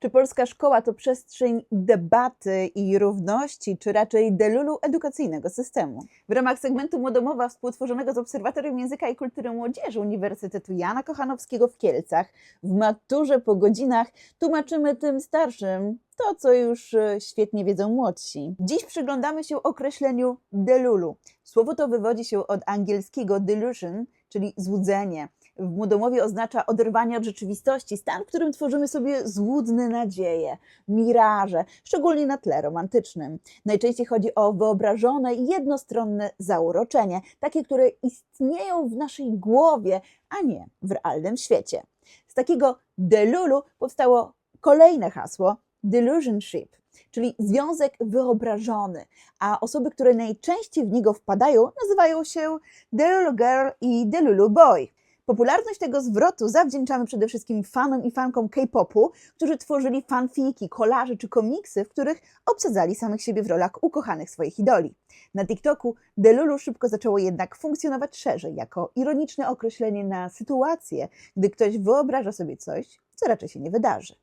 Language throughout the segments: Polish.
Czy polska szkoła to przestrzeń debaty i równości, czy raczej delulu edukacyjnego systemu? W ramach segmentu Młodomowa współtworzonego z Obserwatorium Języka i Kultury Młodzieży Uniwersytetu Jana Kochanowskiego w Kielcach w maturze po godzinach tłumaczymy tym starszym to, co już e, świetnie wiedzą młodsi. Dziś przyglądamy się określeniu delulu. Słowo to wywodzi się od angielskiego delusion, czyli złudzenie. W młodomowie oznacza oderwanie od rzeczywistości, stan, w którym tworzymy sobie złudne nadzieje, miraże, szczególnie na tle romantycznym. Najczęściej chodzi o wyobrażone, jednostronne zauroczenie, takie, które istnieją w naszej głowie, a nie w realnym świecie. Z takiego delulu powstało kolejne hasło delusionship, czyli związek wyobrażony, a osoby, które najczęściej w niego wpadają, nazywają się Delulu Girl i Delulu Boy. Popularność tego zwrotu zawdzięczamy przede wszystkim fanom i fankom K-popu, którzy tworzyli fanfiki, kolaże czy komiksy, w których obsadzali samych siebie w rolach ukochanych swoich idoli. Na TikToku Delulu szybko zaczęło jednak funkcjonować szerzej, jako ironiczne określenie na sytuację, gdy ktoś wyobraża sobie coś, co raczej się nie wydarzy.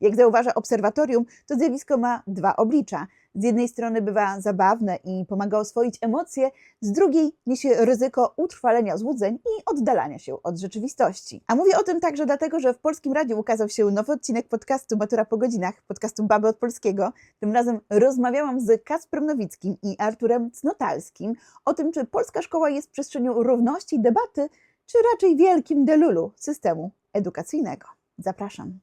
Jak zauważa obserwatorium, to zjawisko ma dwa oblicza. Z jednej strony bywa zabawne i pomaga oswoić emocje, z drugiej niesie ryzyko utrwalenia złudzeń i oddalania się od rzeczywistości. A mówię o tym także dlatego, że w Polskim Radiu ukazał się nowy odcinek podcastu Matura po godzinach, podcastu Baby od Polskiego. Tym razem rozmawiałam z Kacprem Nowickim i Arturem Cnotalskim o tym, czy polska szkoła jest przestrzenią równości, debaty, czy raczej wielkim delulu systemu edukacyjnego. Zapraszam.